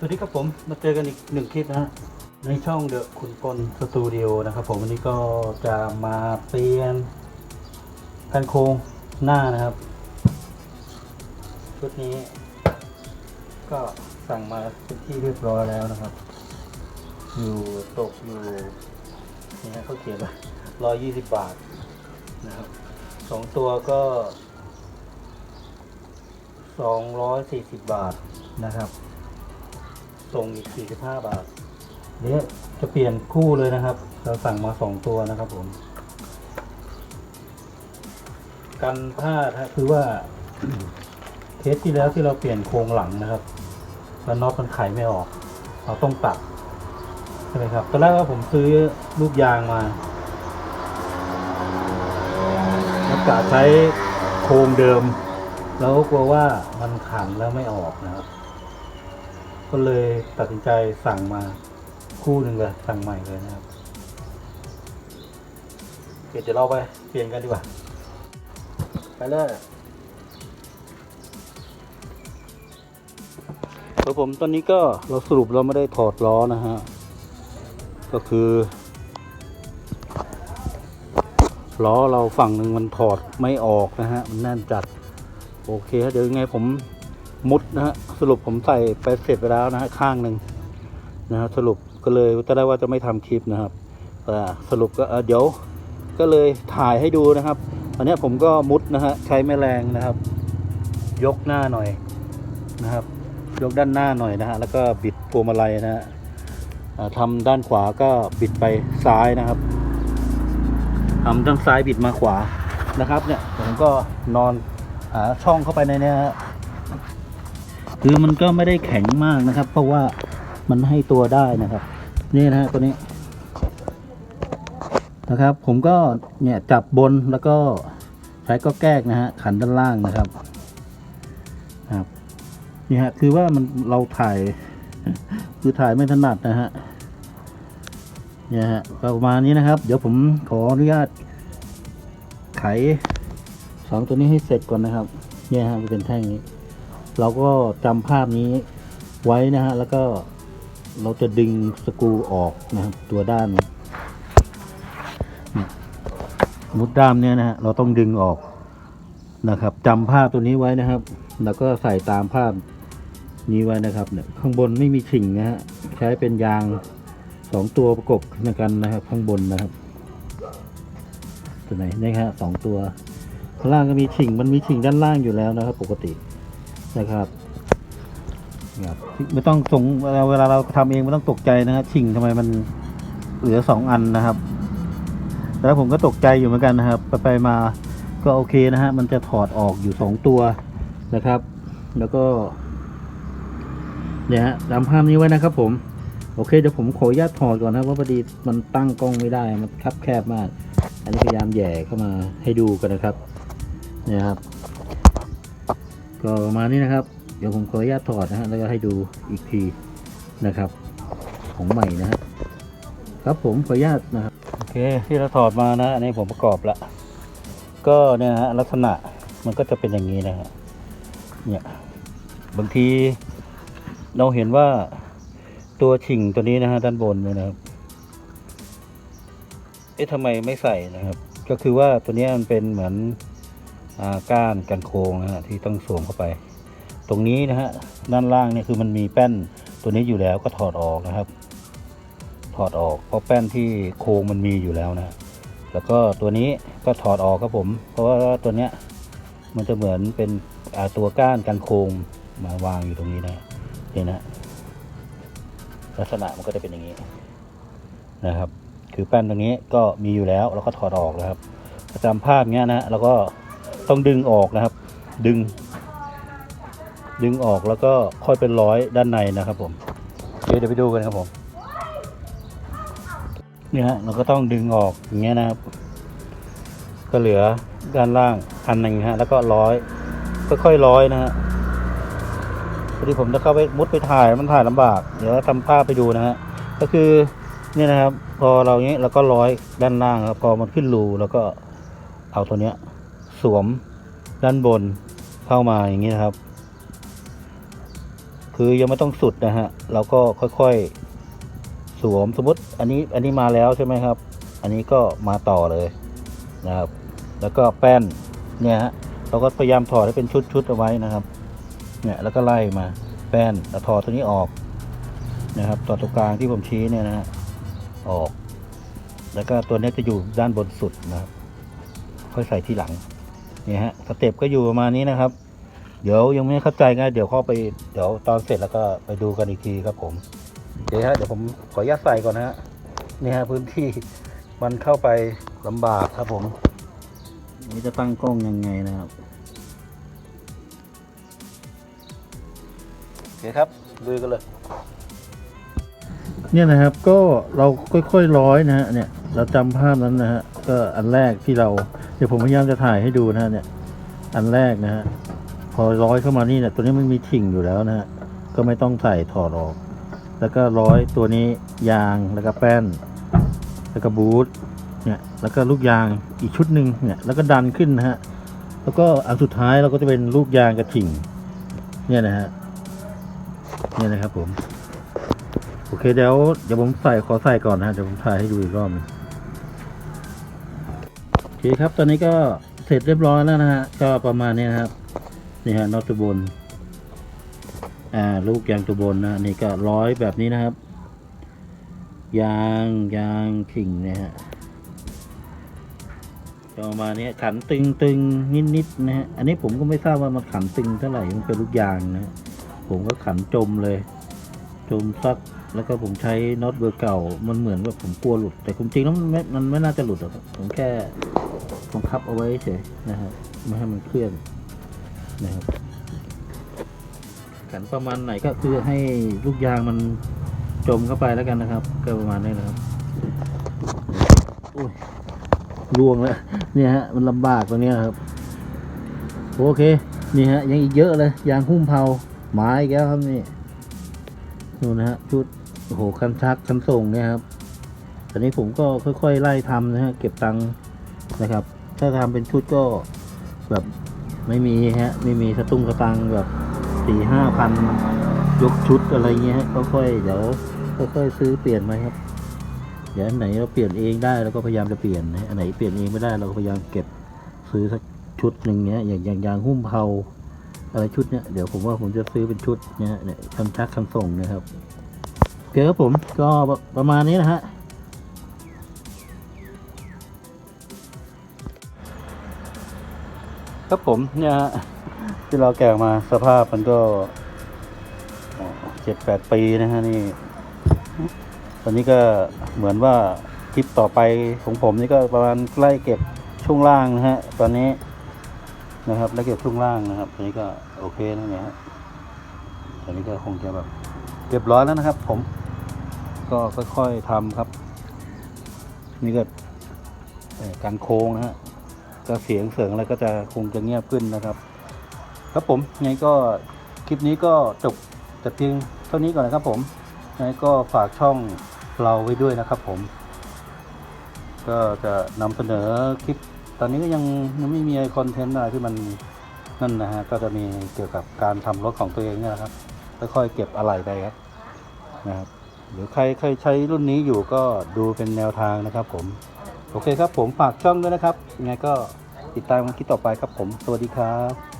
สวัสดีครับผมมาเจอกันอีกหนึ่งคลิปนะฮะในช่องเดอะคุณปนสตูดิโอนะครับผมวันนี้ก็จะมาเปลี่ยนกันโครงหน้านะครับ ชุดนี้ ก็สั่งมาเป็นที่เรียบร้อยแล้วนะครับ อยู่ตกอยู่นี่ฮะเขาเขียนว่าร้อยยี่สิบบาทนะครับสองตัวก็สองร้อยสี่สิบบาทนะครับ ส่งอีก 45 บาท เดี๋ยวจะเปลี่ยนคู่เลยนะครับ เราสั่งมา 2 ตัวนะครับผม กันพลาดคือว่าเคสที่แล้วที่เราเปลี่ยนโครงหลังนะครับ แล้วน็อตมันไขไม่ออก เราต้องตัดใช่ไหมครับตอนแรกว่าผมซื้อลูกยางมาแล้วกะใช้โครงเดิม แล้วก็กลัวว่ามันขันแล้วไม่ออกนะครับ ก็เลยตัดสินใจสั่งมาคู่หนึ่งเลยสั่งใหม่เลยนะครับโอเคเดี๋ยวเราไปเปลี่ยนกันดีกว่า ไปเลยครับผมตอนนี้ก็เราสรุปเราไม่ได้ถอดล้อนะฮะ ก็คือล้อเราฝั่งหนึ่งมันถอดไม่ออกนะฮะ มันแน่นจัด โอเคเดี๋ยวยังไงผม มุดนะฮะสรุปผมใส่ไปเสร็จไปแล้วนะฮะข้างหนึ่งนะฮะสรุปก็เลยจะได้ว่าจะไม่ทำคลิปนะครับแต่สรุปก็เอ่อเดี๋ยวก็เลยถ่ายให้ดูนะครับอันนี้ผมก็มุดนะฮะใช้แม่แรงนะครับ ยกหน้าหน่อยนะครับ ยกด้านหน้าหน่อยนะฮะแล้วก็บิดพวงมาลัยนะฮะอ่าทำด้านขวาก็บิดไปซ้ายนะครับทำด้านซ้ายบิดมาขวานะครับ เนี่ยผมก็นอนหาช่องเข้าไปในเนี้ยฮะ คือมันก็ไม่ได้แข็งมากนะครับ เพราะว่ามันให้ตัวได้นะครับ นี่นะฮะตัวนี้นะครับ ผมก็เนี่ยจับบนแล้วก็ใช้ก็แก้กนะฮะขันด้านล่างนะครับครับนี่ฮะคือว่ามันเราถ่าย คือถ่ายไม่ถนัดนะฮะเนี่ยฮะประมาณนี้นะครับ เดี๋ยวผมขออนุญาตไขสองตัวนี้ให้เสร็จก่อนนะครับ เนี่ยฮะมันเป็นแท่งนี้ เราก็จำภาพนี้ไว้นะฮะ แล้วก็เราจะดึงสกรูออกนะครับ ตัวด้านมุดด้ามเนี่ยนะฮะ เราต้องดึงออกนะครับจำภาพตัวนี้ไว้นะครับ แล้วก็ใส่ตามภาพนี้ไว้นะครับ เนี่ย ข้างบนไม่มีฉิ่งนะฮะ ใช้เป็นยางสองตัวประกบกันนะครับ ข้างบนนะครับตัวไหนนี่ฮะสองตัวข้างล่างก็มีฉิ่งมันมีฉิ่งด้านล่างอยู่แล้วนะครับ ปกติ นะครับครับไม่ต้องสงเวลาเวลาเราทำเองไม่ต้องตกใจนะครับชิงทำไมมันเหลือสองอันนะครับ แล้วผมก็ตกใจอยู่เหมือนกันนะครับ ไปไปมาก็โอเคนะฮะมันจะถอดออกอยู่สองตัวนะครับ แล้วก็เนี่ยฮะจำภาพนี้ไว้นะครับ ผม โอเคเดี๋ยวผมขออนุญาตถอดก่อนนะเพราะพอดีมันตั้งกล้องไม่ได้มันคับแคบมาก อันนี้พยายามแย่เข้ามาให้ดูกันนะครับเนี่ยครับ ก็ประมาณนี้นะครับ เดี๋ยวผมขออนุญาตถอดนะฮะแล้วก็ให้ดูอีกทีนะครับ ของใหม่นะฮะครับผมขออนุญาตนะครับโอเคที่เราถอดมานะอันนี้ผมประกอบละก็เนี่ยฮะลักษณะมันก็จะเป็นอย่างนี้นะฮะเนี่ยบางทีเราเห็นว่าตัวชิ่งตัวนี้นะฮะด้านบนเนี่ยนะครับ เอ๊ะทำไมไม่ใส่นะครับ ก็คือว่าตัวนี้มันเป็นเหมือน ก้านกันโค้งนะฮะที่ต้องสวมเข้าไป ตรงนี้นะฮะด้านล่างเนี่ยคือมันมีแป้นตัวนี้อยู่แล้วก็ถอดออกนะครับ ถอดออกเพราะแป้นที่โค้งมันมีอยู่แล้วนะแล้วก็ตัวนี้ก็ถอดออกครับผม เพราะว่าตัวเนี้ยมันจะเหมือนเป็นตัวก้านกันโค้งมาวางอยู่ตรงนี้นะนี่นะลักษณะมันก็จะเป็นอย่างนี้นะครับ คือแป้นตรงนี้ก็มีอยู่แล้วแล้วก็ถอดออกนะครับประจำภาพเนี้ยนะแล้วก็ ต้องดึงออกนะครับ ดึง ดึงออกแล้วก็ค่อยเป็นร้อยด้านในนะครับผมเคเดี๋ยวไปดูกันครับผมเนี่ยฮะเราก็ต้องดึงออกอย่างเงี้ยนะครับ ก็เหลือด้านล่างอันหนึ่งฮะแล้วก็ร้อยค่อยๆร้อยนะฮะพอดีผมจะเข้าไปมุดไปถ่ายมันถ่ายลำบาก เดี๋ยวทำภาพไปดูนะฮะก็คือเนี่ยนะครับ พอเราอย่างนี้ยเราก็ร้อยด้านล่างครับพอมันขึ้นรูแล้วก็เอาตัวเนี้ย สวมด้านบนเข้ามาอย่างนี้นะครับ คือยังไม่ต้องสุดนะฮะเราก็ค่อยๆสวมสมมติอันนี้อันนี้มาแล้วใช่ไหมครับ อันนี้ก็มาต่อเลยนะครับ แล้วก็แป้นเนี่ยฮะเราก็พยายามถอดให้เป็นชุดๆเอาไว้นะครับ เนี่ยแล้วก็ไล่มาแป้นแล้วถอดตัวนี้ออกนะครับต่อตรงกลางที่ผมชี้เนี่ยนะฮะออก แล้วก็ตัวนี้จะอยู่ด้านบนสุดนะครับ ค่อยใส่ที่หลัง นี่ยฮะสเต็ปก็อยู่ประมาณนี้นะครับ เดี๋ยวยังไม่เข้าใจไงเดี๋ยวเข้าไปเดี๋ยวตอนเสร็จแล้วก็ไปดูกันอีกทีครับผมเดี๋ยวฮะเดี๋ยวผมขออนุญาตใส่ก่อนนะฮะนี่ฮะพื้นที่มันเข้าไปลำบากครับผมนี่จะตั้งกล้องยังไงนะครับโอเคครับลุยกันเลยเนี่ยนะครับก็เราค่อยๆร้อยนะฮะเนี่ยเราจำภาพนั้นนะฮะก็อันแรกที่เรา เดี๋ยวผมพยายามจะถ่ายให้ดูนะฮะเนี่ย อันแรกนะฮะ พอร้อยเข้ามานี่เนี่ย ตัวนี้มันมีถิ่งอยู่แล้วนะฮะ ก็ไม่ต้องใส่ถอดออก แล้วก็ร้อยตัวนี้ยาง แล้วก็แป้น แล้วก็บูท เนี่ย แล้วก็ลูกยางอีกชุดหนึ่งเนี่ย แล้วก็ดันขึ้นนะฮะ แล้วก็อันสุดท้ายเราก็จะเป็นลูกยางกระถิ่ง เนี่ยนะฮะ เนี่ยนะครับผม โอเคเดี๋ยวเดี๋ยวผมใส่ขอใส่ก่อนนะฮะเดี๋ยวผมถ่ายให้ดูอีกรอบนึง คครับ ตอนนี้ก็เสร็จเรียบร้อยแล้วนะฮะ ก็ประมาณนี้นะครับ นี่ฮะน็อตตัวบน อ่า ลูกยางตัวบนนะ นี่ก็ร้อยแบบนี้นะครับ ยางยางขิงเนี่ยฮะประมาณนี้ขันตึงตึงนิดนิดๆนะฮะ อันนี้ผมก็ไม่ทราบว่ามันขันตึงเท่าไหร่ มันเป็นลูกยางนะ ผมก็ขันจมเลย จมซักแล้วก็ผมใช้น็อตเบอร์เก่า มันเหมือนว่าผมกลัวหลุด แต่ความจริงแล้วมันไม่มันไม่น่าจะหลุดหรอกผมแค่ ผมคับเอาไว้เฉยนะครับไม่ให้มันเคลื่อนนะครับขันประมาณไหนก็คือให้ลูกยางมันจมเข้าไปแล้วกันนะครับ ก็ประมาณนี้นะครับอุ้ยล่วงแล้วเนี่ยฮะมันลำบากตรงเนี้ยครับ โอเคนี่ฮะยังอีกเยอะเลยยางหุ้มเผาไม้อีกแล้วครับนี่นู่นนะฮะชุดโอ้โหคันชักคันส่งเนี่ยครับตอนนี้ผมก็ค่อยๆไล่ทำนะฮะเก็บตังค์นะครับ ถ้าทำเป็นชุดก็แบบไม่มีฮะ ไม่มีสตุ้งสตังแบบสี่ห้าพันยกชุดอะไรเงี้ยฮะค่อยๆเดี๋ยวค่อยๆซื้อเปลี่ยนไหมครับเดี๋ยวอันไหนเราเปลี่ยนเองได้เราก็พยายามจะเปลี่ยนนะอันไหนเปลี่ยนเองไม่ได้เราก็พยายามเก็บซื้อสักชุดหนึ่งเนี้ยอย่างอย่างยางหุ้มเผาอะไรชุดเนี้ยเดี๋ยวผมว่าผมจะซื้อเป็นชุดเนี่ยฮะเนี่ยคันชักคันส่งนะครับโอเคครับผมก็ประมาณนี้นะฮะ ครับผมเนี่ยฮะที่เราแกะมาสภาพมันก็เจ็ดแปดปีนะฮะนี่ ตอนนี้ก็เหมือนว่าคลิปต่อไปของผมนี่ก็ประมาณใกล้เก็บช่วงล่างนะฮะตอนนี้นะครับแล้วเก็บช่วงล่างนะครับอันนี้ก็โอเคแล้วเนี่ยฮะตอนนี้ก็คงจะแบบเรียบร้อยแล้วนะครับ ผม ก็ค่อยๆทำครับ นี่ก็การโค้งนะฮะ ก็เสียงเสียงอะไรก็จะคงจะเงียบขึ้นนะครับ ครับผมไงก็คลิปนี้ก็จบแต่เพียงเท่านี้ก่อนนะครับผมไงก็ฝากช่องเราไว้ด้วยนะครับผม ก็จะนำเสนอคลิป ตอนนี้ก็ยังยังไม่มีคอนเทนต์อะไรที่มันนั่นนะฮะก็จะมีเกี่ยวกับการทำรถของตัวเองเนี่ยนะครับค่อยๆเก็บอะไรไปครับนะครับหรือใครใครใช้รุ่นนี้อยู่ก็ดูเป็นแนวทางนะครับผม โอเคครับผมฝากช่องด้วยนะครับยังไงก็ติดตามคลิปต่อไปครับผม สวัสดีครับ